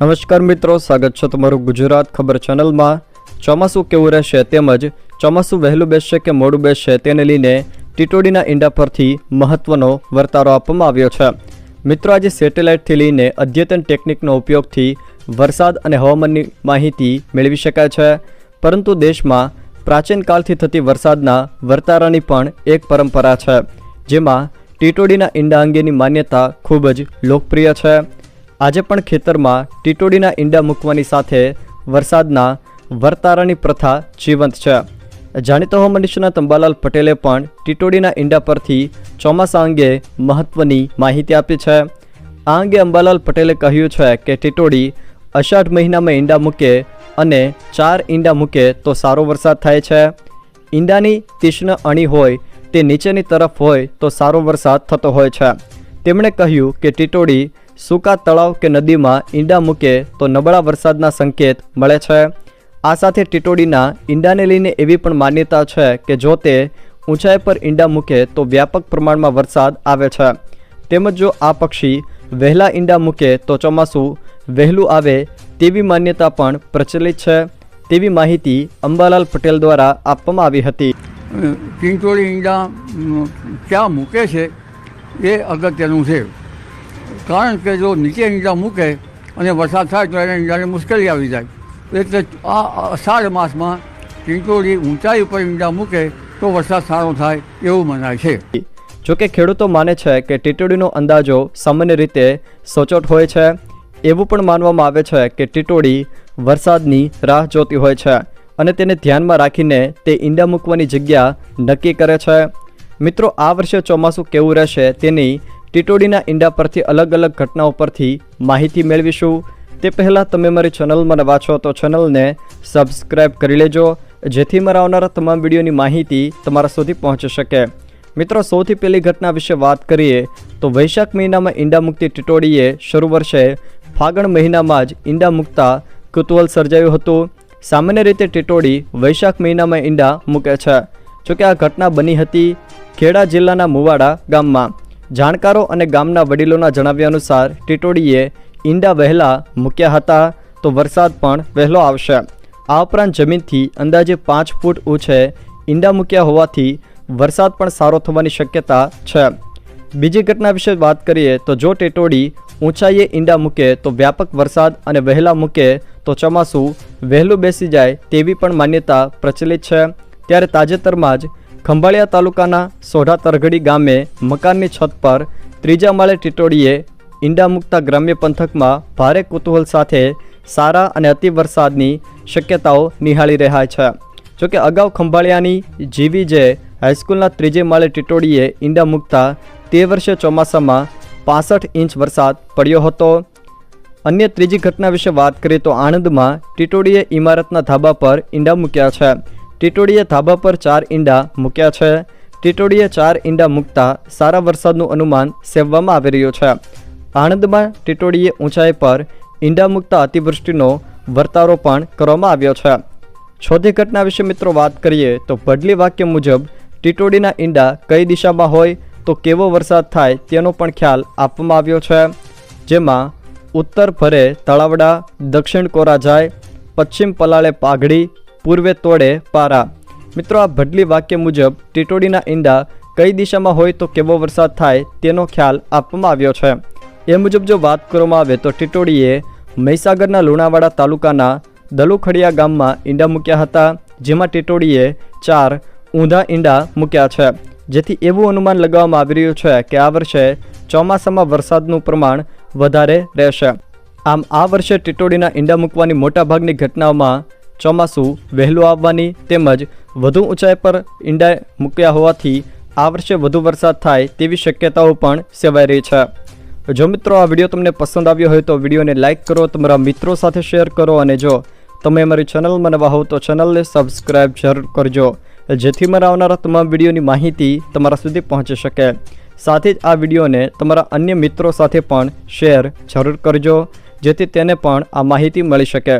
નમસ્કાર મિત્રો, સ્વાગત છે તમારું ગુજરાત ખબર ચેનલમાં. ચોમાસું કેવું રહેશે તેમજ ચોમાસું વહેલું બેસશે કે મોડું બેસશે તેને લઈને ટીટોડીના ઈંડા પરથી મહત્વનો વર્તારો આપવામાં આવ્યો છે. મિત્રો, આજે સેટેલાઇટથી લઈને અદ્યતન ટેકનિકનો ઉપયોગથી વરસાદ અને હવામાનની માહિતી મેળવી શકાય છે. પરંતુ દેશમાં પ્રાચીન કાળથી થતી વરસાદના વર્તારાની પણ એક પરંપરા છે, જેમાં ટીટોડીના ઈંડા અંગેની માન્યતા ખૂબ જ લોકપ્રિય છે. આજે પણ ખેતરમાં ટીટોડીના ઈંડા મૂકવાની સાથે વરસાદના વર્તારાની પ્રથા જીવંત છે. જાણીતા હોમ નિષ્ણાત અંબાલાલ પટેલે પણ ટીટોડીના ઈંડા પરથી ચોમાસા અંગે મહત્વની માહિતી આપી છે. આ અંગે અંબાલાલ પટેલે કહ્યું છે કે ટીટોડી અષાઢ મહિનામાં ઈંડા મૂકે અને ચાર ઈંડા મૂકે તો સારો વરસાદ થાય છે. ઈંડાની તીક્ષ્ણ અણી હોય તે નીચેની તરફ હોય તો સારો વરસાદ થતો હોય છે. તેમણે કહ્યું કે ટીટોડી સૂકા તળાવ કે નદીમાં ઈંડા મૂકે તો નબળા વરસાદના સંકેત મળે છે. આ સાથે ટીટોડીના ઈંડાને લઈને એવી પણ માન્યતા છે કે જો તે ઊંચાઈ પર ઈંડા મૂકે તો વ્યાપક પ્રમાણમાં વરસાદ આવે છે. તેમજ જો આ પક્ષી વહેલા ઈંડા મૂકે તો ચોમાસું વહેલું આવે તેવી માન્યતા પણ પ્રચલિત છે. તેવી માહિતી અંબાલાલ પટેલ દ્વારા આપવામાં આવી હતી. ચીંચોળી ઈંડા ક્યાં મૂકે છે એ અગત્યનું છે. કારણ કે જો નીચે ઈંડા મૂકે અને વરસાદ થાય તો એને ઈંડાને મુશ્કેલી આવી જાય. એટલે આ અષાઢ માસમાં ચિંચોળી ઊંચાઈ ઉપર ઈંડા મૂકે તો વરસાદ સારો થાય એવું મનાય છે. જોકે ખેડૂતો માને છે કે ટીટોડીનો અંદાજો સામાન્ય રીતે સચોટ હોય છે, એવું પણ માનવામાં આવે છે કે ટીટોડી વરસાદની રાહ જોતી હોય છે અને તેને ધ્યાનમાં રાખીને તે ઈંડા મૂકવાની જગ્યા નક્કી કરે છે. મિત્રો, આ વર્ષે ચોમાસું કેવું રહેશે તેની ટીટોડીના ઈંડા પરથી અલગ અલગ ઘટનાઓ પરથી માહિતી મેળવીશું. તે પહેલાં તમે મારી ચેનલમાં નવા છો તો ચેનલને સબસ્ક્રાઈબ કરી લેજો, જેથી મારા આવનારા તમામ વિડીયોની માહિતી તમારા સુધી પહોંચી શકે. મિત્રો, સૌથી પહેલી ઘટના વિશે વાત કરીએ તો વૈશાખ મહિનામાં ઈંડા મુક્તી ટીટોડીએ શરૂ વર્ષે ફાગણ મહિનામાં જ ઈંડા મૂકતા કુતૂહલ સર્જાયું હતું. સામાન્ય રીતે ટીટોડી વૈશાખ મહિનામાં ઈંડા મૂકે છે. જોકે આ ઘટના બની હતી ખેડા જિલ્લાના મુવાડા ગામમાં. જાણકારો અને ગામના વડીલોના જણાવ્યા અનુસાર ટીટોડીએ ઈંડા વહેલા મૂક્યા હતા તો વરસાદ પણ વહેલો આવશે. આ ઉપરાંત જમીનથી અંદાજે પાંચ ફૂટ ઊંચે ઈંડા મૂક્યા હોવાથી વરસાદ પણ સારો થવાની શક્યતા છે. બીજી ઘટના વિશે વાત કરીએ તો જો ટેટોડી ઊંચાઈએ ઈંડા મૂકે તો વ્યાપક વરસાદ અને વહેલા મૂકે તો ચોમાસું વહેલું બેસી જાય તેવી પણ માન્યતા પ્રચલિત છે. ત્યારે તાજેતરમાં જ ખંભાળિયા તાલુકાના સોઢા તરઘડી ગામે મકાનની છત પર ત્રીજા માળે ટીટોડીએ ઈંડા મુકતા ગ્રામ્ય પંથકમાં ભારે કુતૂહલ સાથે સારા અને અતિ વરસાદની શક્યતાઓ નિહાળી રહ્યા છે. જોકે અગાઉ ખંભાળિયાની જીવી જે હાઈસ્કૂલના ત્રીજે માળે ટીટોડીએ ઈંડા મૂકતા તે વર્ષે ચોમાસામાં પાસઠ ઇંચ વરસાદ પડ્યો હતો. અન્ય ત્રીજી ઘટના વિશે વાત કરીએ તો આણંદમાં ટીટોડીએ ઇમારતના ધાબા પર ઈંડા મૂક્યા છે. ટીટોડીએ ધાબા પર ચાર ઈંડા મૂક્યા છે. ટીટોડીએ ચાર ઈંડા મૂકતા સારા વરસાદનું અનુમાન સેવવામાં આવી રહ્યું છે. આણંદમાં ટીટોડીએ ઊંચાઈ પર ઈંડા મૂકતા અતિવૃષ્ટિનો વર્તારો પણ કરવામાં આવ્યો છે. છોથી ઘટના વિશે મિત્રો વાત કરીએ તો બદલી વાક્ય મુજબ ટીટોડીના ઈંડા કઈ દિશામાં હોય તો કેવો વરસાદ થાય તેનો પણ ખ્યાલ આપવામાં આવ્યો છે. જેમાં ઉત્તર ભરે તળાવડા, દક્ષિણ કોરા જાય, પશ્ચિમ પલાળે પાઘડી પૂર્વે તોડે પારા. મિત્રો, આ ભડલી વાક્ય મુજબ ટીટોડીના ઈંડા કઈ દિશામાં હોય તો કેવો વરસાદ થાય તેનો ખ્યાલ આપવામાં આવ્યો છે. એ મુજબ જો વાત કરવામાં આવે તો ટીટોડીએ મહીસાગરના લુણાવાડા તાલુકાના દલુખડિયા ગામમાં ઈંડા મૂક્યા હતા, જેમાં ટીટોડીએ ચાર ઊંધા ઈંડા મૂક્યા છે. જેથી એવું અનુમાન લગાવવામાં આવી રહ્યું છે કે આ વર્ષે ચોમાસામાં વરસાદનું પ્રમાણ વધારે રહેશે. આમ, આ વર્ષે ટીટોડીના ઈંડા મૂકવાની મોટાભાગની ઘટનાઓમાં ચોમાસું વહેલું આવવાની તેમજ વધુ ઊંચાઈ પર ઈંડા મૂક્યા હોવાથી આ વર્ષે વધુ વરસાદ થાય તેવી શક્યતાઓ પણ સેવાઈ રહી છે. જો મિત્રો આ વીડિયો તમને પસંદ આવ્યો હોય તો વિડીયોને લાઇક કરો, તમારા મિત્રો સાથે શેર કરો અને જો તમે અમારી ચેનલમાં નવા હોવ તો ચેનલને સબસ્ક્રાઈબ જરૂર કરજો, જેથી મારા આવનારા તમામ વિડીયોની માહિતી તમારા સુધી પહોંચી શકે. સાથે જ આ વિડીયોને તમારા અન્ય મિત્રો સાથે પણ શેર જરૂર કરજો, જેથી તેને પણ આ માહિતી મળી શકે.